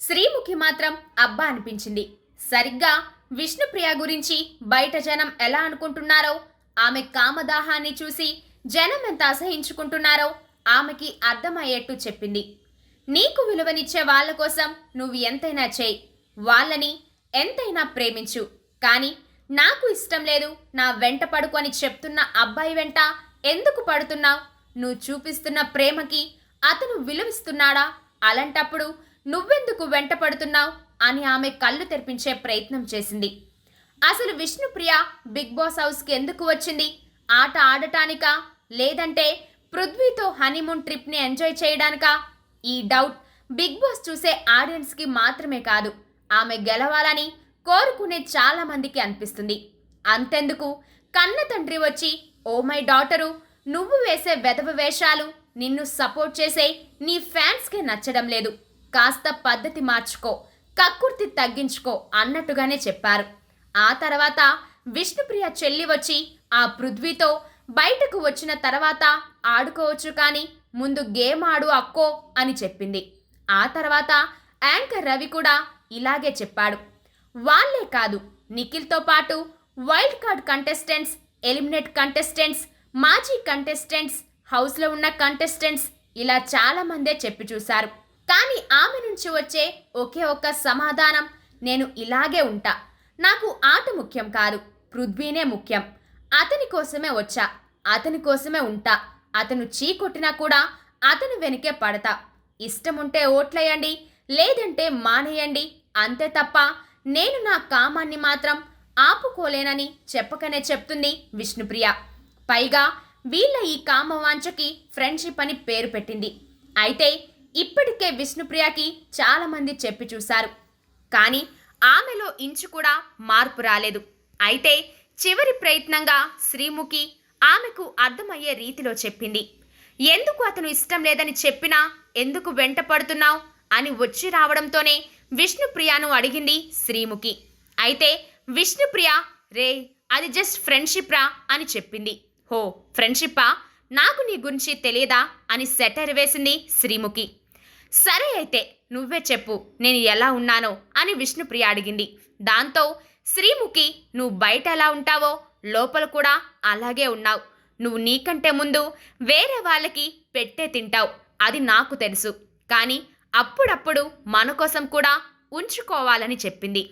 శ్రీముఖి మాత్రం అబ్బా అనిపించింది. సరిగ్గా విష్ణుప్రియ గురించి బయట జనం ఎలా అనుకుంటున్నారో ఆమె కామదాహాన్ని చూసి జనం ఎంత అసహించుకుంటున్నారో ఆమెకి అర్థమయ్యేట్టు చెప్పింది. నీకు విలువనిచ్చే వాళ్ళ కోసం నువ్వు ఎంతైనా చేయి వాళ్ళని ఎంతైనా ప్రేమించు. కానీ నాకు ఇష్టం లేదు నా వెంట పడుకొని చెప్తున్న అబ్బాయి వెంట ఎందుకు పడుతున్నావు? నువ్వు చూపిస్తున్న ప్రేమకి అతను విలువిస్తున్నాడా? అలాంటప్పుడు నువ్వెందుకు వెంటపడుతున్నావు అని ఆమె కళ్ళు తెరిపించే ప్రయత్నం చేసింది. అసలు విష్ణుప్రియ బిగ్ బాస్ హౌస్కి ఎందుకు వచ్చింది? ఆట ఆడటానికా? లేదంటే పృథ్వీతో హనీమూన్ ట్రిప్ని ఎంజాయ్ చేయడానికా? ఈ డౌట్ బిగ్ బాస్ చూసే ఆడియన్స్కి మాత్రమే కాదు ఆమె గెలవాలని కోరుకునే చాలామందికి అనిపిస్తుంది. అంతెందుకు? కన్న తండ్రి వచ్చి ఓ మై డాటరు నువ్వు వేసే వెధవ వేషాలు నిన్ను సపోర్ట్ చేసే నీ ఫ్యాన్స్కే నచ్చడం లేదు. కాస్త పద్ధతి మార్చుకో కక్కుర్తి తగ్గించుకో అన్నట్టుగానే చెప్పారు. ఆ తర్వాత విష్ణుప్రియ చెల్లి వచ్చి ఆ పృథ్వీతో బయటకు వచ్చిన తర్వాత ఆడుకోవచ్చు కానీ ముందు గేమ్ ఆడు అక్కో అని చెప్పింది. ఆ తర్వాత యాంకర్ రవి కూడా ఇలాగే చెప్పాడు. వాళ్ళే కాదు నిఖిల్తో పాటు wild card contestants eliminate contestants మాజీ కంటెస్టెంట్స్ హౌస్లో ఉన్న కంటెస్టెంట్స్ ఇలా చాలామందే చెప్పి చూశారు. కానీ ఆమె నుంచి వచ్చే ఒకే ఒక్క సమాధానం నేను ఇలాగే ఉంటా. నాకు ఆట ముఖ్యం కాదు పృథ్వీనే ముఖ్యం. అతని కోసమే వచ్చా అతని కోసమే ఉంటా. అతను చీ కొట్టినా కూడా అతను వెనకే పడతా. ఇష్టముంటే ఓట్లేయండి లేదంటే మానేయండి అంతే తప్ప నేను నా కామాన్ని మాత్రం ఆపుకోలేనని చెప్పకనే చెప్తుంది విష్ణుప్రియ. పైగా వీళ్ళ ఈ కామవాంఛకి ఫ్రెండ్షిప్ అని పేరు పెట్టింది. అయితే ఇప్పటికే విష్ణుప్రియకి చాలామంది చెప్పి చూశారు. కానీ ఆమెలో ఇంచు కూడా మార్పు రాలేదు. అయితే చివరి ప్రయత్నంగా శ్రీముఖి ఆమెకు అర్థమయ్యే రీతిలో చెప్పింది. ఎందుకు అతను ఇష్టం లేదని చెప్పినా ఎందుకు వెంట పడుతున్నావు? అని వచ్చి రావడంతోనే విష్ణుప్రియను అడిగింది శ్రీముఖి. అయితే విష్ణుప్రియ రే అది జస్ట్ ఫ్రెండ్షిప్ రా అని చెప్పింది. హో ఫ్రెండ్షిప్పా? నాకు నీ గురించి తెలియదా? అని సెటర్ వేసింది శ్రీముఖి. సరే అయితే నువ్వే చెప్పు నేను ఎలా ఉన్నానో అని విష్ణుప్రియ అడిగింది. దాంతో శ్రీముఖి నువ్వు బయట ఎలా ఉంటావో లోపల కూడా అలాగే ఉన్నావు. నువ్వు నీకంటే ముందు వేరే వాళ్ళకి పెట్టే తింటావు అది నాకు తెలుసు. కానీ అప్పుడప్పుడు మన కోసం కూడా ఉంచుకోవాలని చెప్పింది.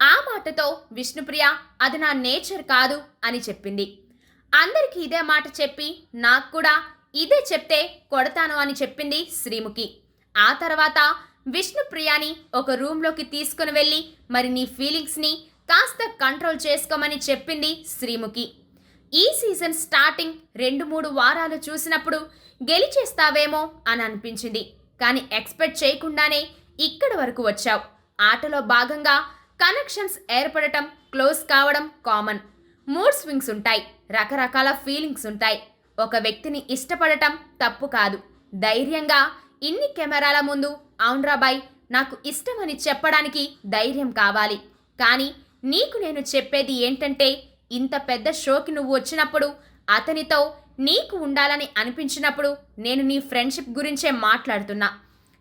ఆ మాటతో విష్ణుప్రియ అది నా నేచర్ కాదు అని చెప్పింది. అందరికీ ఇదే మాట చెప్పి నాకు కూడా ఇదే చెప్తే కొడతాను అని చెప్పింది శ్రీముఖి. ఆ తర్వాత విష్ణుప్రియాని ఒక రూమ్లోకి తీసుకుని వెళ్ళి మరి నీ ఫీలింగ్స్ని కాస్త కంట్రోల్ చేసుకోమని చెప్పింది శ్రీముఖి. ఈ సీజన్ స్టార్టింగ్ రెండు మూడు వారాలు చూసినప్పుడు గెలిచేస్తావేమో అని అనిపించింది. కానీ ఎక్స్పెక్ట్ చేయకుండానే ఇక్కడి వరకు వచ్చావు. ఆటలో భాగంగా కనెక్షన్స్ ఏర్పడటం క్లోజ్ కావడం కామన్. మూడ్ స్వింగ్స్ ఉంటాయి. రకరకాల ఫీలింగ్స్ ఉంటాయి. ఒక వ్యక్తిని ఇష్టపడటం తప్పు కాదు. ధైర్యంగా ఇన్ని కెమెరాల ముందు అవునరాబాయ్ నాకు ఇష్టమని చెప్పడానికి ధైర్యం కావాలి. కానీ నీకు నేను చెప్పేది ఏంటంటే ఇంత పెద్ద షోకి నువ్వు వచ్చినప్పుడు అతనితో నీకు ఉండాలని అనిపించినప్పుడు నేను నీ ఫ్రెండ్షిప్ గురించే మాట్లాడుతున్నా.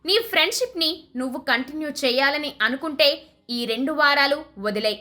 నీ ఫ్రెండ్షిప్ని నువ్వు కంటిన్యూ చేయాలని అనుకుంటే ఈ రెండు వారాలు వదిలే.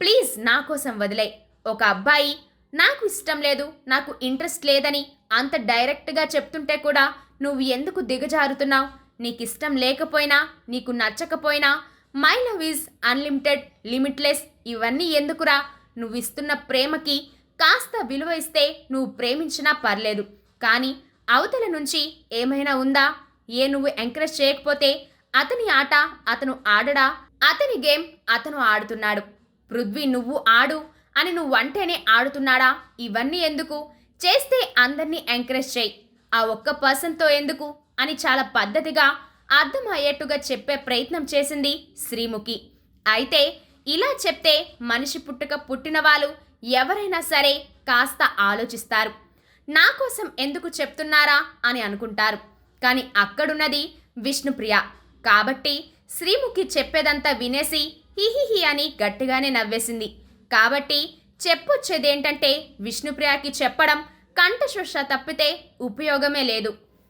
ప్లీజ్ నా కోసం వదిలే. ఒక అబ్బాయి నాకు ఇష్టం లేదు నాకు ఇంట్రెస్ట్ లేదని అంత డైరెక్ట్గా చెప్తుంటే కూడా నువ్వు ఎందుకు దిగజారుతున్నావు? నీకు ఇష్టం లేకపోయినా నీకు నచ్చకపోయినా my love is unlimited limitless ఇవన్నీ ఎందుకురా? నువ్వు ఇస్తున్న ప్రేమకి కాస్త విలువ ఇస్తే నువ్వు ప్రేమించినా పర్లేదు. కానీ అవతల నుంచి ఏమైనా ఉందా? ఏ నువ్వు ఎంకరేజ్ చేయకపోతే అతని ఆట అతను ఆడడా? అతని గేమ్ అతను ఆడుతున్నాడు. పృథ్వీ నువ్వు ఆడు అని నువ్వు అంటేనే ఆడుతున్నాడా? ఇవన్నీ ఎందుకు? చేస్తే అందరినీ ఎంకరేజ్ చేయి. ఆ ఒక్క పర్సన్తో ఎందుకు? అని చాలా పద్ధతిగా అర్థమయ్యేట్టుగా చెప్పే ప్రయత్నం చేసింది శ్రీముఖి. అయితే ఇలా చెప్తే మనిషి పుట్టుక పుట్టిన వాళ్ళు ఎవరైనా సరే కాస్త ఆలోచిస్తారు. నా కోసం ఎందుకు చెప్తున్నారా? అని అనుకుంటారు. కానీ అక్కడున్నది విష్ణుప్రియ. కాబట్టి శ్రీముఖి చెప్పేదంతా వినేసి హిహిహి అని గట్టిగానే నవ్వేసింది. కాబట్టి చెప్పొచ్చేదేంటంటే విష్ణుప్రియకి చెప్పడం కంఠశోష తప్పితే ఉపయోగమే లేదు.